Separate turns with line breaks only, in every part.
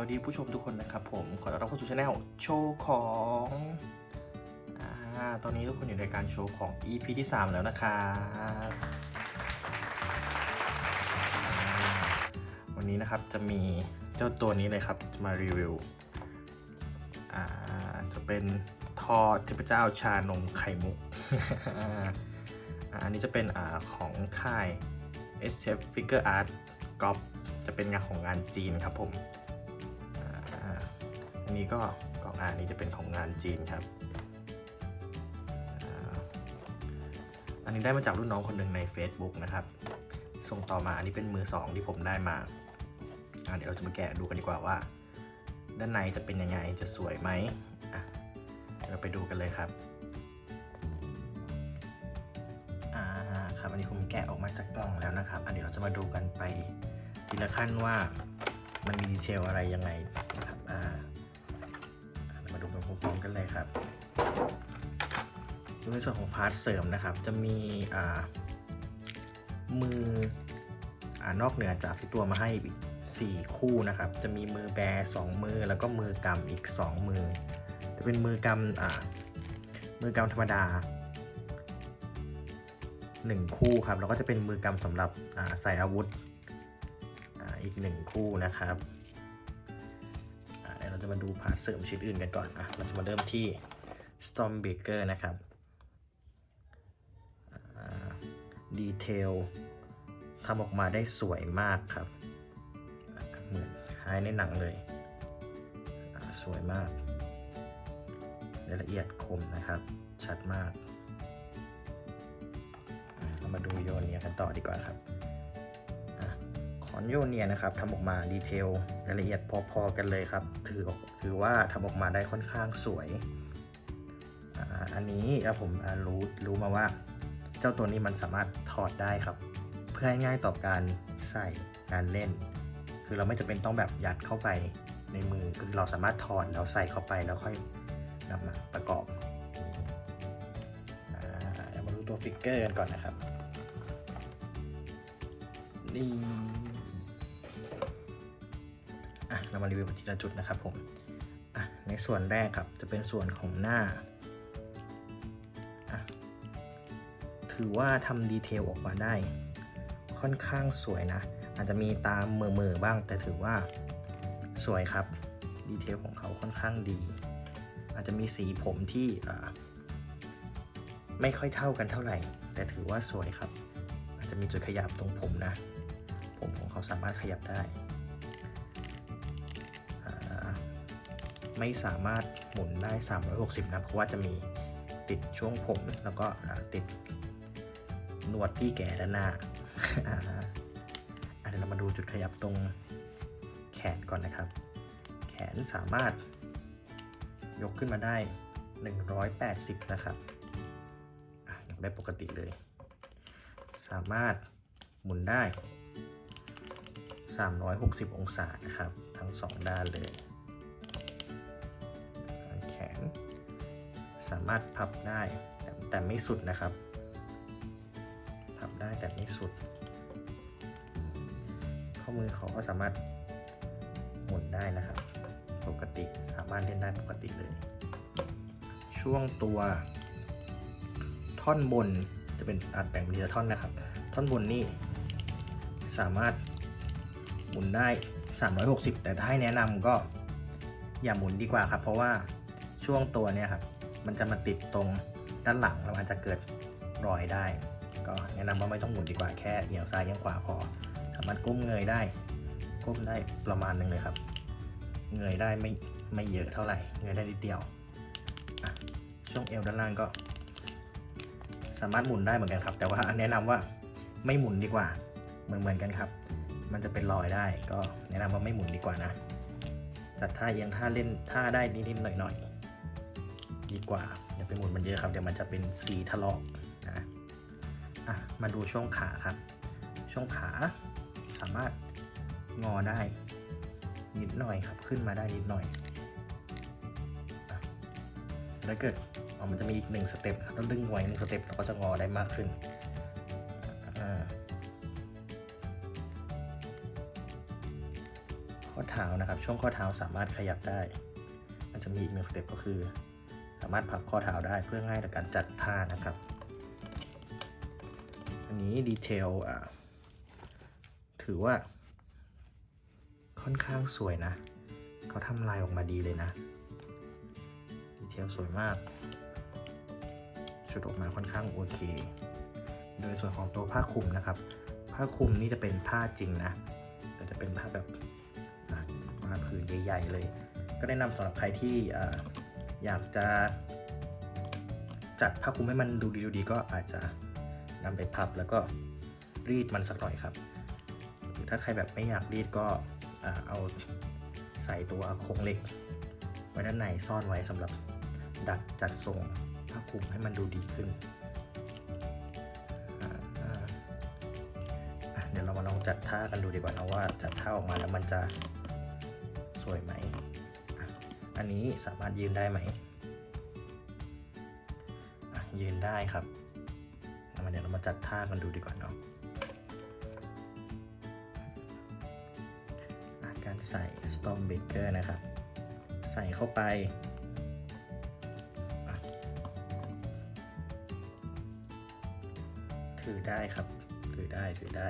วัสดีผู้ชมทุกคนนะครับผม ขอต้อนรับเข้าสู่ช anel โชว์ของอ่าตอนนี้ทุกคนอยู่ในการโชว์ของ EP ที่ 3 แล้วนะครับวันนี้นะครับจะมีเจ้าตัวนี้เลยครับมารีวิวอ่าจะเป็นทอดเทพเจ้าชานมไข่มุกอันนี้จะเป็นอของค่าย SF Figure Art กอฟจะเป็นงานของงานจีนครับผม อันนี้ก็กล่องอ่านนี้จะเป็นของงานจีนครับ อันนี้ได้มาจากรุ่นน้องคนหนึ่งใน Facebook นะครับ ส่งต่อมาอันนี้เป็นมือสองที่ผมได้มาอ่าเดี๋ยวเราจะมาแกะดูกันดีกว่าว่า ด้านในจะเป็นยังไงจะสวยไหมเดี๋ยวเราไปดูกันเลยครับอ่าครับอันนี้ผมแกะออกมาจากกล่องแล้วนะครับอันเดี๋ยวเราจะมาดูกันไปทีละขั้นว่ามันมีดีเทลอะไรยังไงนะครับอ่า มาดูกันพร้อมๆกันเลยครับในส่วนของพาร์ทเสริมนะครับ จะมีมืออนอกเหนือจากที่ตัวมาให้อีกสี่คู่นะครับ จะมีมือแบร์สองมือแล้วก็มือกำอีกสองมือ จะเป็นมือกำอมือกำธรรมดาหนึ่งคู่ครับ แล้วก็จะเป็นมือกำสำหรับใส่อาวุธออีกหนึ่งคู่นะครับ มาดูพาร์ทเสริมชิ้นอื่นกันก่อนอะเราจะมาเริ่มที่ Storm Baker นะครับดีเทลทำออกมาได้สวยมากครับ เหมือนคล้ายในหนังเลย สวยมากรายละเอียดคมนะครับ ชัดมาก เรามาดูโยนเนียกันต่อดีกว่าครับ อนโยเนียนะครับทำออกมาดีเทลรายละเอียดพอๆกันเลยครับ ถือถือว่าทำออกมาได้ค่อนข้างสวย อันนี้ผมรู้รู้มาว่า เจ้าตัวนี้มันสามารถถอดได้ครับ เพื่อให้ง่ายต่อการใส่การเล่น คือเราไม่จำเป็นต้องแบบยัดเข้าไปในมือคือเราสามารถถอดแล้วใส่เข้าไปแล้วค่อยนำมาประกอบอ่ามาดูตัวฟิกเกอร์กันก่อนนะครับนี่ อะเรามารีวิวทีละจุดนะครับผมอะในส่วนแรกครับจะเป็นส่วนของหน้าอะถือว่าทำดีเทลออกมาได้ ค่อนข้างสวยนะ อาจจะมีตามเมื่อเมื่อๆบ้าง แต่ถือว่าสวยครับดีเทลของเขาค่อนข้างดี อาจจะมีสีผมที่อ่าไม่ค่อยเท่ากันเท่าไหร่ แต่ถือว่าสวยครับ อาจจะมีจุดขยับตรงผมนะ ผมของเขาสามารถขยับได้ ไม่สามารถหมุนได้ 360 นะเพราะว่าจะมีติดช่วงผมแล้วก็ติดหนวดที่แก่ด้านหน้าอ่าอะเดี๋ยวเรามาดูจุดขยับตรงแขนก่อนนะครับ แขนสามารถยกขึ้นมาได้ 180 นะครับอะยกได้ปกติเลย สามารถหมุนได้ 360 องศานะครับ ทั้งสองด้านเลย น สามารถพับได้แต่ไม่สุดนะครับ พับได้แต่ไม่สุด ข้อมือเขาก็สามารถหมุนได้นะครับ ปกติสามารถเล่นได้ปกติเลย ช่วงตัวท่อนบนจะเป็นอัดแบ่งเป็นทีละท่อนนะครับ ท่อนบนนี่สามารถหมุนได้ 360 แต่ถ้าให้แนะนำก็อย่าหมุนดีกว่าครับ เพราะว่า ช่วงตัวเนี่ยครับ มันจะมาติดตรงด้านหลังแล้วอาจจะเกิดรอยได้ ก็แนะนำว่าไม่ต้องหมุนดีกว่าแค่เอียงซ้ายเอียงขวาพอ สามารถก้มเงยได้ ก้มได้ประมาณหนึงเลยครับ เงยได้ไม่ไม่เยอะเท่าไหร่ เงยได้นิดเดียว ช่วงเอวด้านล่างก็ สามารถหมุนได้เหมือนกันครับ แต่ว่าแนะนำว่าไม่หมุนดีกว่า เหมือนเหมือนกันครับ มันจะเป็นรอยได้ ก็แนะนำว่าไม่หมุนดีกว่านะ จัดท่าเอียงท่าเล่นท่าได้นิดๆหน่อยๆ ดีกว่าอย่าไปหมุนมันเยอะครับ เดี๋ยวมันจะเป็นสีถลอกนะอะมาดูช่วงขาครับ ช่วงขาสามารถงอได้นิดหน่อยครับ ขึ้นมาได้นิดหน่อยแล้วเกิดอ๋อมันจะมีอีกหนึ่งสเต็ปครับต้องดึงไว้หนึ่งสเต็ปเราก็จะงอได้มากขึ้นข้อเท้านะครับ ช่วงข้อเท้าสามารถขยับได้ มันจะมีอีกหนึ่งสเต็ปก็คือ สามารถพับข้อเท้าได้เพื่อง่ายต่อการจัดท่านะครับ อันนี้ดีเทลอะถือว่า ค่อนข้างสวยนะ เขาทำลายออกมาดีเลยนะ ดีเทลสวยมาก ชุดออกมาค่อนข้างโอเค โดยส่วนของตัวผ้าคลุมนะครับ ผ้าคลุมนี่จะเป็นผ้าจริงนะ แต่จะเป็นผ้าแบบอะมาผืนใหญ่ๆเลย ก็แนะนำสำหรับใครที่ อยากจะจัดผ้าคลุมให้มันดูดีดูดีก็อาจจะนำไปพับแล้วก็รีดมันสักหน่อยครับ ถ้าใครแบบไม่อยากรีดก็เอาใส่ตัวโครงเหล็ก ไว้ด้านในซ่อนไว้สำหรับดัดจัดทรงผ้าคลุมให้มันดูดีขึ้น เดี๋ยวเรามาลองจัดท่ากันดูดีกว่านะว่าจัดท่าออกมาแล้วมันจะสวยไหม อันนี้สามารถยืนได้ไหมยืนได้ครับเอามาเดี๋ยวเรามาจัดท่ากันดูดีกว่าเนาะอะการใส่ Storm Baker นะครับ ใส่เข้าไปถือได้ครับ ถือได้ ถือได้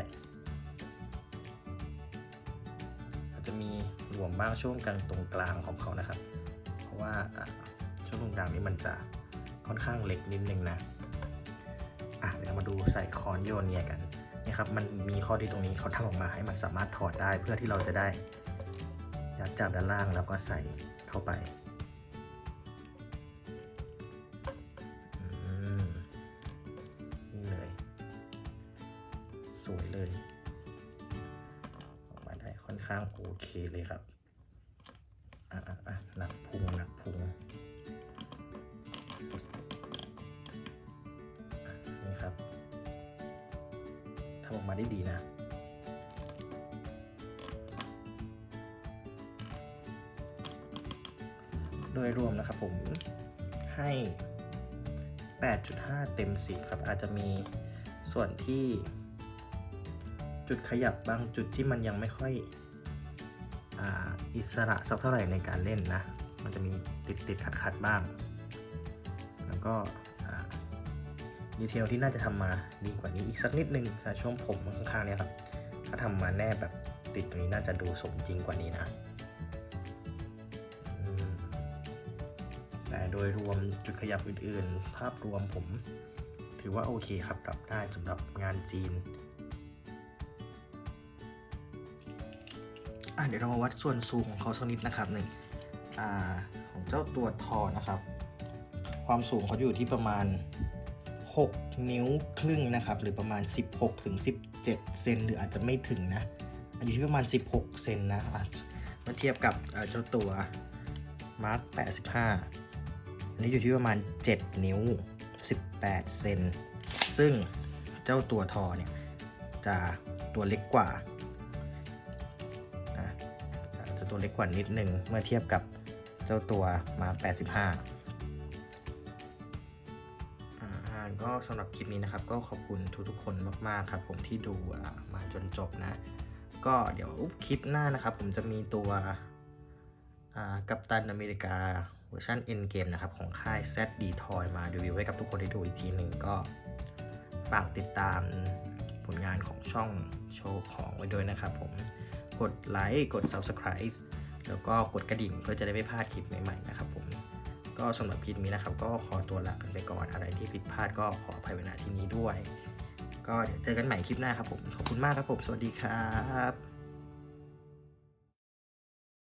วมบ้างช่วงกลางตรงกลางของเขานะครับ เพราะว่าช่วงตรงกลางนี้มันจะค่อนข้างเล็กนิดนึงนะอะเดี๋ยวมาดูใส่คอนโยนเนี่ยกันนี่ครับมันมีข้อดีตรงนี้เขาทำออกมาให้มันสามารถถอดได้เพื่อที่เราจะได้ยัดจากด้านล่างแล้วก็ใส่เข้าไปอืมนี่เลย สวยเลย ค่อนข้างโอเคเลยครับอะอะอะหนักพุงหนักพุงนี่ครับทำออกมาได้ดีนะโดยรวมนะครับผมให้ 8.5 เต็ม 10 ครับ อาจจะมีส่วนที่ จุดขยับบางจุดที่มันยังไม่ค่อยออิสระสักเท่าไหร่ในการเล่นนะ มันจะมีติดติดขัดขัดๆบ้าง แล้วก็ดีเทลที่น่าจะทำมาดีกว่านี้อีกสักนิดนึงแต่ช่วงผมข้างๆเนี่ยครับ ถ้าทำมาแนบแบบติดตรงนี้น่าจะดูสมจริงกว่านี้นะ แต่โดยรวมจุดขยับอื่นๆ ภาพรวมผม ถือว่าโอเคครับรับได้สำหรับงานจีน อะเดี๋ยวเรามาวัดส่วนสูงของเขาสักนิดนะครับหนึ่งอ่าของเจ้าตัวทอนะครับ ความสูงเขาอยู่ที่ประมาณ 6 นิ้วครึ่งนะครับ หรือประมาณ 16ถึง17เซนหรืออาจจะไม่ถึงนะอันนี้ที่ประมาณ 16เซนนะอะมาเทียบกับเจ้าตัวมาร์ค85อันนี้อยู่ที่ประมาณ 7 นิ้ว 18เซนซึ่งเจ้าตัวทอเนี่ยจะตัวเล็กกว่า ตัวเล็กกว่านิดนึงเมื่อเทียบกับเจ้าตัวมา85อ่าก็สำหรับคลิปนี้นะครับก็ขอบคุณทุกๆคนมากๆครับ ผมที่ดูอ่ามาจนจบนะ ก็เดี๋ยวคลิปหน้านะครับ ผมจะมีตัวอ่ากัปตันอเมริกาเวอร์ชัน End Game นะครับ ของค่าย ZD Toy มารีวิวให้กับทุกคนได้ดูอีกทีหนึ่งก็ฝากติดตามผลงานของช่องโชว์ของไว้ด้วยนะครับผม กดไลค์กด Subscribe แล้วก็กดกระดิ่งเพื่อจะได้ไม่พลาดคลิปใหม่ๆนะครับผมก็สำหรับคลิปนี้นะครับ ก็ขอตัวลากันไปก่อนอะไรที่ผิดพลาดก็ขออภัยไว้ณที่นี้ด้วย ก็เดี๋ยวเจอกันใหม่คลิปหน้าครับผมขอบคุณมากครับผมสวัสดีครับ